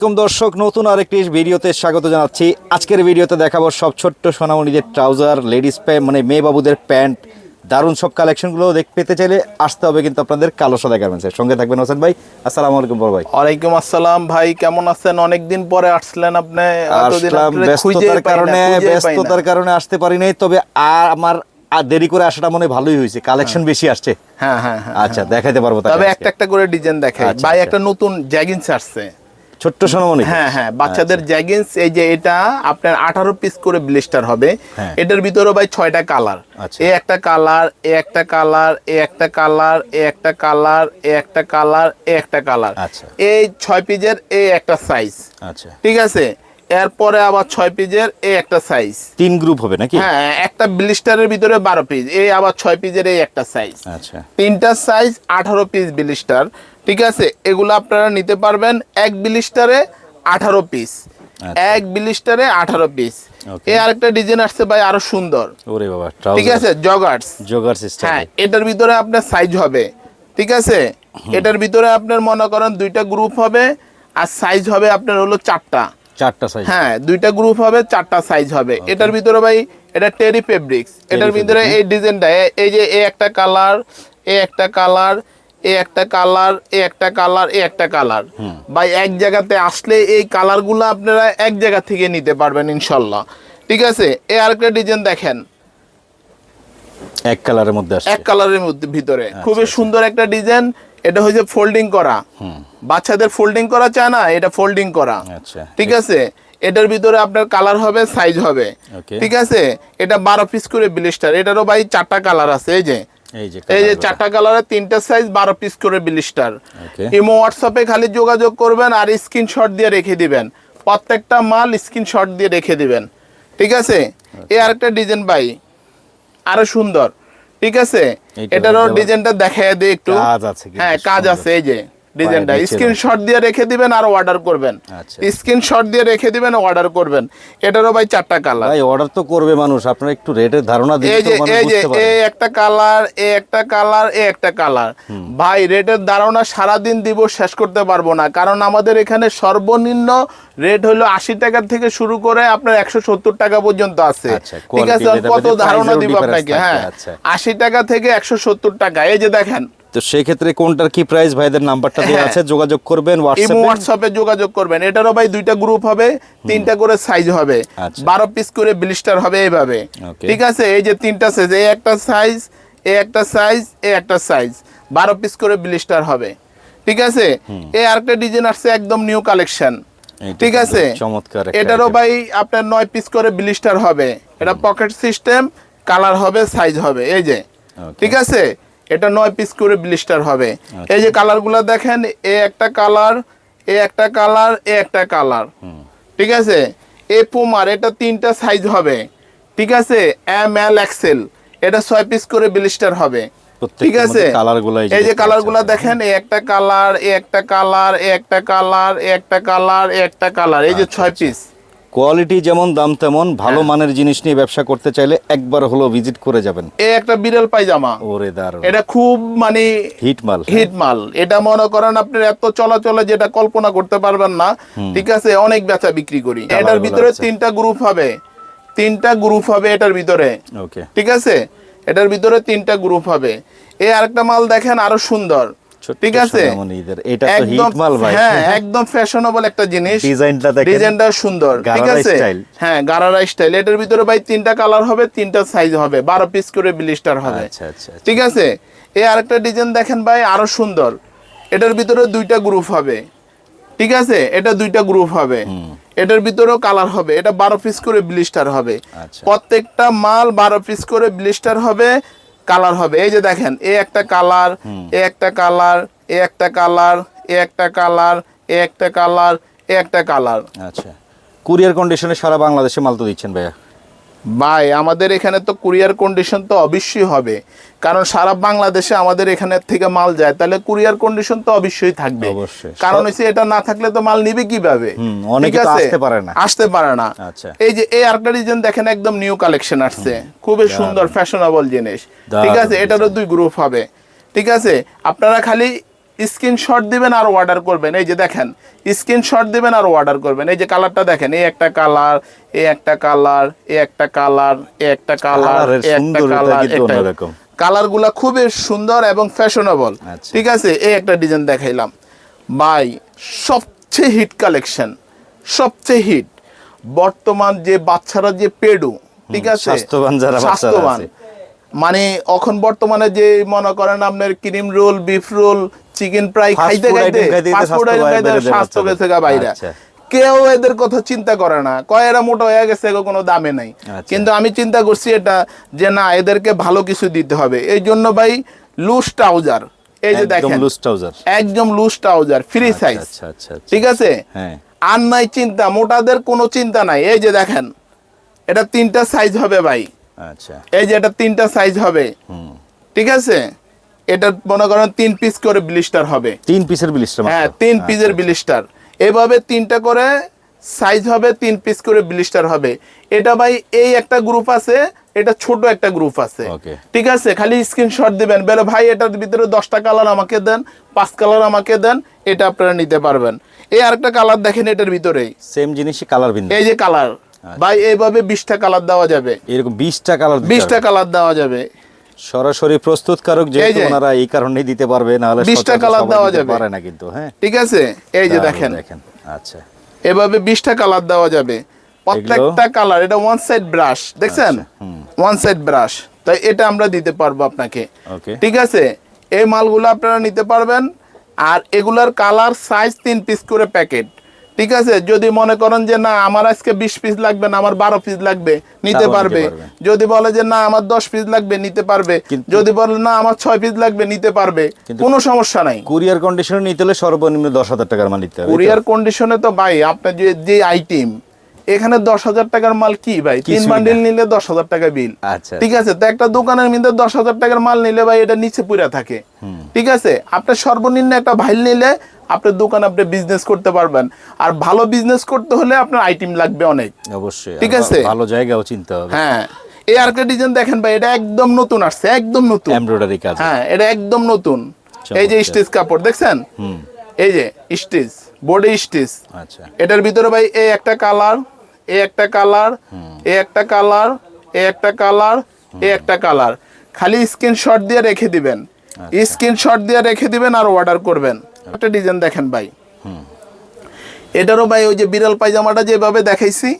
আসসালামাইকুম দর্শক নতুন আরেকটি ভিডিওতে স্বাগত জানাচ্ছি। আজকের ভিডিওতে দেখাবো সব ছোট্ট সোনামণিদের ট্রাউজার লেডিস প্যান্ট মানে মেয়ে বাবুদের প্যান্ট দারুণ সব কালেকশনগুলো দেখ পেতে চাইলে আসতে হবে কিন্তু আপনাদের কালো সাদা গার্মেন্টসের সঙ্গে থাকবেন হোসেন ভাই আসসালামু আলাইকুম বড় ভাই। ওয়ালাইকুম আসসালাম ভাই কেমন আছেন? অনেকদিন পরে আসলেন আপনি আসলাম ব্যস্ততার কারণে। ব্যস্ততার কারণে আসতে পারি নাই তবে আর আমার আর দেরি করে আসাটা মনে হয় ভালোই হয়েছে কালেকশন বেশি আসছে। হ্যাঁ হ্যাঁ হ্যাঁ আচ্ছা দেখাইতে পারব তবে একটা একটা করে ডিজাইন দেখাই। আচ্ছা, ভাই আচ্ছা। একটা নতুন জ্যাগিন্স আসছে। ছোট্ট সোনামণি হ্যাঁ হ্যাঁ আচ্ছা। বাচ্চাদের জ্যাগিন্স এই যে এটা আপনার আঠারো পিস করে ব্লিস্টার হবে। হ্যাঁ। এটার ভিতরে ভাই ছয়টা কালার আচ্ছা। এ একটা কালার এ একটা কালার এ একটা কালার এ একটা কালার এ একটা কালার এ একটা কালার আচ্ছা। এই ছয় পিজের এই একটা সাইজ আচ্ছা। ঠিক আছে? এরপরে আবার ছয় পিজের এই একটা সাইজ তিন গ্রুপ হবে নাকি? হ্যাঁ একটা ব্লিস্টারের ভিতরে বারো পিস এই আবার ছয় পিসের এই একটা সাইজ আচ্ছা। তিনটা সাইজ আঠারো পিস ব্লিস্টার ঠিক আছে এগুলো আপনারা নিতে পারবেন এক বিলিস্টারে আঠারো পিস আচ্ছা। এক বিলিস্টারে আঠারো পিস. এই আরেকটা ডিজাইন আসছে ভাই আরও সুন্দর। ওরে বাবা ঠিক আছে জগার্স জোগার সিস্টেম হ্যাঁ এটার ভিতরে আপনার সাইজ হবে। ঠিক আছে এটার ভিতরে আপনার মনে করেন দুইটা গ্রুপ হবে আর সাইজ হবে আপনার হলো চারটা। চারটা সাইজ হ্যাঁ দুইটা গ্রুপ হবে চারটা সাইজ হবে। এটার ভিতরে ভাই এটা টেরি ফেব্রিক্স এটার ভিতরে এই ডিজাইনটা এই যে এই একটা কালার এই একটা কালার এই একটা কালার এই একটা কালার এই একটা কালার ভাই এক জায়গাতে আসলে এই কালারগুলো আপনারা এক জায়গা থেকে নিতে পারবেন ইনশাল্লাহ। ঠিক আছে? এই আরেকটা ডিজাইন দেখেন। এক কালারের মধ্যে এক কালারের মধ্যে ভিতরে। আচ্ছা, খুবই সুন্দর একটা ডিজাইন এটা হচ্ছে ফোল্ডিং করা। বাচ্চাদের ফোল্ডিং করা চায় না এটা ফোল্ডিং করা। আচ্ছা। ঠিক আছে? এটার ভিতরে আপনার কালার হবে সাইজ হবে। ঠিক আছে? এটা বারো পিস করে ব্লিস্টার। এটারও ভাই চারটা কালার আছে এই যে। এই যে চারটা কালারের তিনটা সাইজ বারো পিস করে ব্লিস্টার। ইমো হোয়াটসঅ্যাপে খালি যোগাযোগ করবেন আর স্ক্রিনশট দিয়ে রেখে দিবেন। প্রত্যেকটা মাল স্ক্রিনশট দিয়ে রেখে দিবেন। ঠিক আছে? এ আরেকটা ডিজাইন ভাই। আরও সুন্দর। ঠিক আছে? এটারও ডিজাইনটা দেখাই দিই একটু। কাজ আছে হ্যাঁ কাজ আছে এই যে। ডিজাইনটা স্ক্রিনশট দিয়ে রেখে দিবেন আর অর্ডার করবেন। আচ্ছা। স্ক্রিনশট দিয়ে রেখে দিবেন অর্ডার করবেন। এটারও ভাই চারটা কালার ভাই অর্ডার তো করবে মানুষ। আপনারা একটু রেটের ধারণা দিন এই যে এই যে এই একটা কালার এই একটা কালার এই একটা কালার ভাই রেটের ধারণা সারাদিন দিব শেষ করতে পারব না। কারণ আমাদের এখানে সর্বনিম্ন রেট হলো আশি টাকা থেকে শুরু করে আপনার একশো সত্তর টাকা পর্যন্ত আছে। আচ্ছা, ঠিক আছে কত ধারণা দিব আপনাকে? হ্যাঁ আচ্ছা। আশি টাকা থেকে একশো সত্তর টাকা এই যে দেখেন। তো সেই ক্ষেত্রে কোনটার কি প্রাইস ভাইদের নাম্বারটা দেওয়া হ্যাঁ। আছে যোগাযোগ করবেন হোয়াটসঅ্যাপে হোয়াটসঅ্যাপে যোগাযোগ করবেন। এটারও ভাই দুইটা গ্রুপ হবে তিনটা করে সাইজ হবে। আচ্ছা। বারো পিস করে ব্লিস্টার হবে এইভাবে। ঠিক আছে এই যে তিনটা সাইজ এই একটা সাইজ এই একটা সাইজ এই একটা সাইজ বারো পিস করে ব্লিস্টার হবে। ঠিক আছে? এই আরেকটা ডিজাইন আসছে একদম নিউ কালেকশন ঠিক আছে? চমৎকার এটারও ভাই আপনার নয় পিস করে ব্লিস্টার হবে। এটা পকেট সিস্টেম কালার হবে সাইজ হবে এই যে। ঠিক আছে? এটা নয় পিস করে ব্লিস্টার হবে। এই যে কালারগুলো দেখেন এ একটা কালার এ একটা কালার এ একটা কালার ঠিক আছে? এ পুমার এটা তিনটা সাইজ হবে। ঠিক আছে? এম এল এক্সেল এটা ছয় পিস করে ব্লিস্টার হবে। ঠিক আছে। এই যে কালারগুলো পাচ্ছেন। দেখেন একটা কালার একটা কালার একটা কালার একটা কালার একটা কালার এই যে আচ্ছা, ছয় পিস কোয়ালিটি যেমন দাম তেমন ভালো হ্যাঁ। মানের জিনিস নিয়ে ব্যবসা করতে চাইলে একবার হলো ভিজিট করে যাবেন। এই একটা বিড়াল পায়জামা। ওরে দারুণ। এটা খুব মানে হিট মাল হিট মাল। এটা মনে করেন আপনার এত চলাচলে যেটা কল্পনা করতে পারবেন না ঠিক আছে অনেক বেচা বিক্রি করি। এটার ভিতরে তিনটা গ্রুপ হবে। তিনটা গ্রুপ হবে এটার ভিতরে। ওকে ঠিক আছে? এটার ভিতরে তিনটা গ্রুপ হবে। এই আরেকটা মাল দেখেন আরও সুন্দর। ঠিক আছে? এটা তো হিট একদম মাল ভাই। হ্যাঁ একদম ফ্যাশনেবল একটা জিনিস। ডিজাইনটা দেখেন। ডিজাইনটা সুন্দর। ঠিক আছে। হ্যাঁ গারারা স্টাইল এটার ভিতরে ভাই তিনটা কালার হবে তিনটা সাইজ হবে। বারো পিস করে ব্লিস্টার হবে। আচ্ছা আচ্ছা আচ্ছা। ঠিক আছে? এই আরেকটা ডিজাইন দেখেন ভাই আরও সুন্দর। এটার ভিতরে দুইটা গ্রুপ হবে। ঠিক আছে? এটা দুইটা গ্রুপ হবে। এটার ভিতরেও কালার হবে। এটা বারো পিস করে ব্লিস্টার হবে। আচ্ছা। প্রত্যেকটা মাল বারো পিস করে ব্লিস্টার হবে কালার হবে। এই যে দেখেন এ একটা কালার এ একটা কালার এ একটা কালার এ একটা কালার এ একটা কালার এ একটা কালার আচ্ছা। কুরিয়ার কন্ডিশনে সারা বাংলাদেশে মাল তো দিচ্ছেন ভাইয়া। ভাই আমাদের এখানে তো কুরিয়ার কন্ডিশন তো অবশ্যই হবে। কারণ সারা বাংলাদেশে আমাদের এখানে থেকে মাল যায় তাহলে কুরিয়ার কন্ডিশন তো অবশ্যই থাকবে। অবশ্যই। কারণ হচ্ছে এটা না থাকলে তো মাল নিবে কীভাবে? অনেকে? আসতে পারে না। আসতে পারে না। আচ্ছা। এই যে এই আরেকটা ডিজাইন দেখেন একদম নিউ কালেকশন আসছে। খুবই সুন্দর ফ্যাশনেবল জিনিস। ঠিক আছে? এটারও দুই গ্রুপ হবে। ঠিক আছে? আপনারা খালি স্ক্রিনশট দিবেন আর অর্ডার করবেন। এই যে দেখেন স্ক্রিনশট দিবেন আর অর্ডার করবেন। এই যে কালারটা দেখেন এই একটা কালার এই একটা কালার এই একটা কালার এই একটা কালার এই একটা কালার কিন্তু কালারগুলা খুবই সুন্দর এবং ফ্যাশনেবল আচ্ছা। ঠিক আছে? এই একটা ডিজাইন দেখাইলাম। বাই সবচেয়ে হিট কালেকশন সবচেয়ে হিট বর্তমান যে বাচ্চারা যে পেডু ঠিক আছে? স্বাস্থ্যবান যারা স্বাস্থ্যবান আছে। মানে এখন বর্তমানে যে মনে করেন আপনার cream roll beef roll chicken fry খাইতে খাইতে item খাইতে খাইতে ফাস্ট ফুড স্বাস্থ্য আইটেম স্বাস্থ্য। গেছে বাইরে। আচ্ছা। কেউ এদের কথা চিন্তা করে না। কয় এরা মোটা হয়ে গেছে কোনো দামে নাই। আচ্ছা। কিন্তু আমি চিন্তা করছি এটা যে না এদেরকে ভালো কিছু দিতে হবে। এই জন্য ভাই লুজ ট্রাউজার এই যে একদম দেখেন লুজ ট্রাউজার একদম লুজ ট্রাউজার ফ্রি সাইজ আচ্ছা আচ্ছা আচ্ছা। ঠিক আছে? হ্যাঁ। আর নাই চিন্তা মোটাদের কোনো চিন্তা নাই। এই যে দেখেন এটা তিনটা সাইজ হবে ভাই। আচ্ছা। এই যে এটা তিনটা সাইজ হবে। হুম। ঠিক আছে? এটা মনে করেন তিন পিস করে ব্লিস্টার হবে। তিন পিসের বিলিশটা হ্যাঁ তিন পিসের ব্লিস্টার এভাবে তিনটা করে সাইজ হবে তিন পিস করে ব্লিস্টার হবে। এটা ভাই এই একটা গ্রুপ আছে এটা ছোট একটা গ্রুপ আছে। ঠিক আছে খালি স্ক্রিনশট দিবেন। বলে ভাই এটার ভিতরে দশটা কালার আমাকে দেন পাঁচ কালার আমাকে দেন এটা আপনারা নিতে পারবেন। এই আরেকটা কালার দেখেন এটার ভিতরেই সেম জিনিসই কালার ভিন্ন। এই যে কালার ভাই এইভাবে বিশটা কালার দেওয়া যাবে। এরকম বিশটা কালার বিশটা কালার দেওয়া যাবে। সরাসরি প্রস্তুতকারক যেহেতু ওনারা এই কারণেই দিতে পারবে নাহলে 20টা সচরাচর কালার সবাই দেওয়া যাবে। পারে না কিন্তু হ্যাঁ? ঠিক আছে? এই যে দেখেন। দেখেন আচ্ছা। এভাবে বিশটা কালার দেওয়া যাবে। প্রত্যেকটা কালার এটা ওয়ান সাইড ব্রাশ দেখছেন? ওয়ান সাইড ব্রাশ তাই এটা আমরা দিতে পারব আপনাকে। ঠিক আছে? এই মালগুলো আপনারা নিতে পারবেন। আর এগুলার কালার সাইজ তিন পিস করে প্যাকেট ঠিক আছে যদি মনে করেন যে না আমার আজকে বিশ পিস লাগবে না আমার বারো পিস লাগবে নিতে পারবে। যদি বলে যে না আমার দশ পিস লাগবে নিতে পারবে। যদি বলে না আমার ছয় পিস লাগবে নিতে পারবে। কোনো সমস্যা নাই। কুরিয়ার কন্ডিশনে নিতে হলে সর্বনিম্ন দশ হাজার টাকার মাল নিতে হবে কুরিয়ার কন্ডিশনে তো ভাই আপনার যে যে আইটেম এখানে দশ হাজার টাকার মাল কি ভাই? তিন বান্ডিল নিলে দশ হাজার টাকা বিল আচ্ছা। ঠিক আছে তো একটা দোকানের মধ্যে দশ হাজার টাকার মাল নিলে ভাই এটা নিচে পুরা থাকে। ঠিক আছে আপনার সর্বনিম্ন একটা ভাইল নিলে আপনার দোকান আপনি বিজনেস করতে পারবেন। আর ভালো বিজনেস করতে হলে আপনার আইটেম লাগবে অনেক। অবশ্যই ঠিক আছে। ভালো জায়গাও চিনতে হবে। হ্যাঁ এই আরেকটা ডিজাইন দেখেন ভাই এটা একদম নতুন আসছে একদম নতুন। এমব্রয়ডারি কাজ। হ্যাঁ এটা একদম নতুন। এই যে। স্টিচ কাপড় দেখছেন? হুম। এই যে স্টিচ বডি স্টিচ আচ্ছা। এটার ভিতরে ভাই এই একটা কালার এই একটা কালার এই একটা কালার এই একটা কালার এই একটা কালার খালি স্ক্রিনশট দিয়ে রেখে দিবেন। স্ক্রিনশট দিয়ে রেখে দিবেন আর অর্ডার করবেন। একটা ডিজাইন দেখেন ভাই। এটারও ভাই ওই যে বিড়াল পায়জামাটা যেভাবে দেখাইছি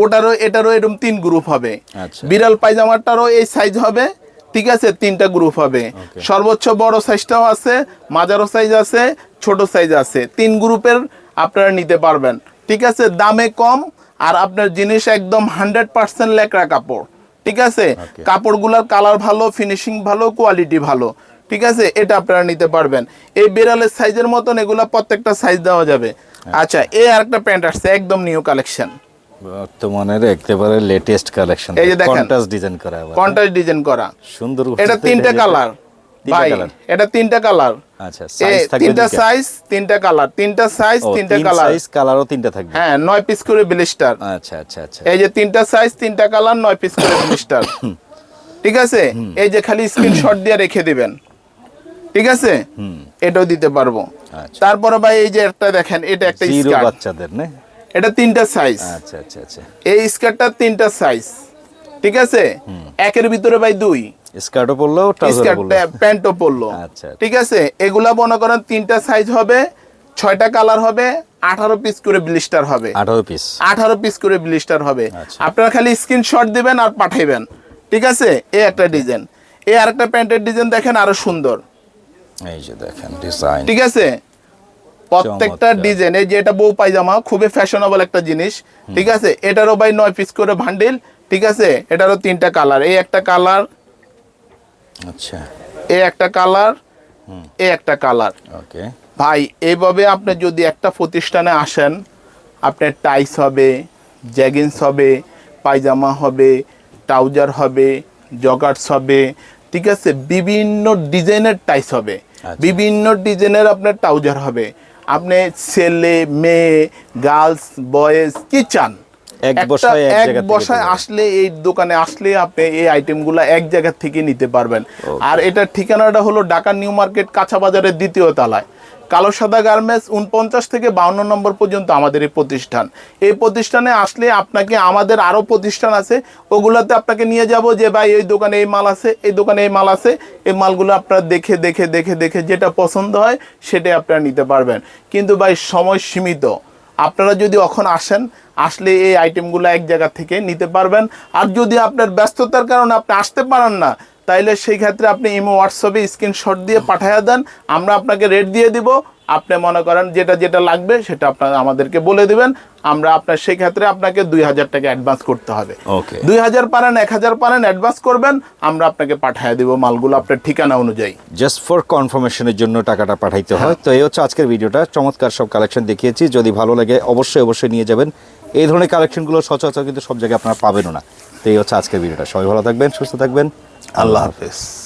ওটারও এটারও এরকম তিন গ্রুপ হবে। আচ্ছা। বিড়াল পায়জামাটারও এই সাইজ হবে ঠিক আছে তিনটা গ্রুপ হবে। সর্বোচ্চ বড় সাইজটাও আছে মাঝারো সাইজ আছে ছোট সাইজ আছে। তিন গ্রুপের আপনারা নিতে পারবেন। ঠিক আছে দামে কম আর আপনার জিনিস একদম হান্ড্রেড পার্সেন্ট লেকড়া কাপড়। ঠিক আছে. কাপড়গুলোর কালার ভালো ফিনিশিং ভালো কোয়ালিটি ভালো। ঠিক আছে? এটা আপনারা নিতে পারবেন। এই বিড়ালের সাইজের মতন এগুলা প্রত্যেকটা সাইজ দেওয়া যাবে। আচ্ছা এই আরেকটা প্যান্ট আসছে একদম নিউ কালেকশন বর্তমানের একেবারে লেটেস্ট কালেকশন এই যে দেখেন। কন্ট্রাস্ট ডিজাইন করা কন্ট্রাস্ট ডিজাইন করা। সুন্দর এটা তিনটা কালার ভাই এটা তিনটা কালার আচ্ছা সাইজ থাকবে তিনটা সাইজ তিনটা কালার তিনটা সাইজ তিনটা কালার সাইজ কালারও তিনটা থাকবে। হ্যাঁ নয় পিস করে ব্লিস্টার আচ্ছা আচ্ছা আচ্ছা। এই যে তিনটা সাইজ তিনটা কালার নয় পিস করে ব্লিস্টার ঠিক আছে? এই যে খালি স্ক্রিনশট দিয়ে রেখে দিবেন। ঠিক আছে? এটাও দিতে পারব। আচ্ছা। তারপরে ভাই এই যে একটা দেখেন এটা একটা স্কার্ট। বাচ্চাদের না? এটা তিনটা সাইজ আচ্ছা আচ্ছা আচ্ছা। এই স্কার্টটা তিনটা সাইজ ঠিক আছে? একের ভিতরে ভাই দুই। স্কার্টও পরলেও ট্রাউজার স্কার্ট পরলেও প্যান্টও পরলো। আচ্ছা। ঠিক আছে? এগুলা মনে করেন তিনটা সাইজ হবে ছয়টা কালার হবে আঠারো পিস করে ব্লিস্টার হবে। আঠারো পিস আঠারো পিস করে ব্লিস্টার হবে। আচ্ছা। আপনারা খালি স্ক্রিনশট দিবেন আর পাঠাইবেন। ঠিক আছে? এই একটা ডিজাইন এই আরেকটা প্যান্টের ডিজাইন দেখেন আরও সুন্দর। এই যে দেখেন ডিজাইন ঠিক আছে? প্রত্যেকটা। ডিজাইন এই যে এটা বউ পায়জামা খুবই ফ্যাশনেবল একটা জিনিস। ঠিক আছে? এটারও ভাই নয় পিস করে ভান্ডিল ঠিক আছে? এটারও তিনটা কালার এই একটা কালার আচ্ছা। এই একটা কালার এই একটা কালার ওকে। ভাই এইভাবে আপনি যদি একটা প্রতিষ্ঠানে আসেন আপনার টাইস হবে জ্যাগিন্স হবে পায়জামা হবে ট্রাউজার হবে জগার্স হবে ঠিক আছে? বিভিন্ন ডিজাইনের টাইস হবে। বিভিন্ন ডিজাইনের আপনার ট্রাউজার হবে। আপনি ছেলে মেয়ে গার্লস বয়েজ কি চান? এক বসায় আসলে এই দোকানে আসলে আপনি এই আইটেমগুলো এক জায়গা থেকে নিতে পারবেন। আর এটার ঠিকানাটা হলো ঢাকা নিউ মার্কেট কাঁচা বাজারের দ্বিতীয় তলায়। কালো সাদা গার্মেন্টস উনপঞ্চাশ থেকে বাউন্ন নম্বর পর্যন্ত আমাদের এই প্রতিষ্ঠান। এই প্রতিষ্ঠানে আসলে আপনাকে আমাদের আরও প্রতিষ্ঠান আছে, ওগুলোতে আপনাকে নিয়ে যাব যে, ভাই, এই দোকানে এই মাল আছে, এই দোকানে এই মাল আছে। এই মালগুলো আপনারা দেখে দেখে দেখে দেখে যেটা পছন্দ হয়, সেটাই আপনারা নিতে পারবেন। কিন্তু ভাই, সময় সীমিত। আপনারা যদি এখন আসেন, আসলে এই আইটেমগুলো এক জায়গা থেকে নিতে পারবেন। আর যদি আপনার ব্যস্ততার কারণে আপনি আসতে পারেন না তাইলে সেই ক্ষেত্রে আপনি ইমো হোয়াটসঅ্যাপে স্ক্রিনশট দিয়ে পাঠিয়ে দেন আমরা আপনাকে রেট দিয়ে দিব। আপনি মনে করেন যেটা যেটা লাগবে সেটা আপনার আমাদেরকে বলে দিবেন। আমরা আপনার সেই ক্ষেত্রে আপনাকে দুই হাজার টাকা অ্যাডভান্স করতে হবে। ওকে দুই হাজার পারেন এক হাজার পারেন অ্যাডভান্স করবেন আমরা আপনাকে পাঠিয়ে দিব মালগুলো আপনার ঠিকানা অনুযায়ী। জাস্ট ফর কনফার্মেশনের জন্য টাকাটা পাঠাইতে হয়। তো এই হচ্ছে আজকের ভিডিওটা। চমৎকার সব কালেকশন দেখিয়েছি। যদি ভালো লাগে অবশ্যই অবশ্যই নিয়ে যাবেন। এই ধরনের কালেকশনগুলো সচরাচর কিন্তু সব জায়গায় আপনারা পাবেনও না। তো এই হচ্ছে আজকের ভিডিওটা। সবাই ভালো থাকবেন সুস্থ থাকবেন। আল্লাহ হাফেজ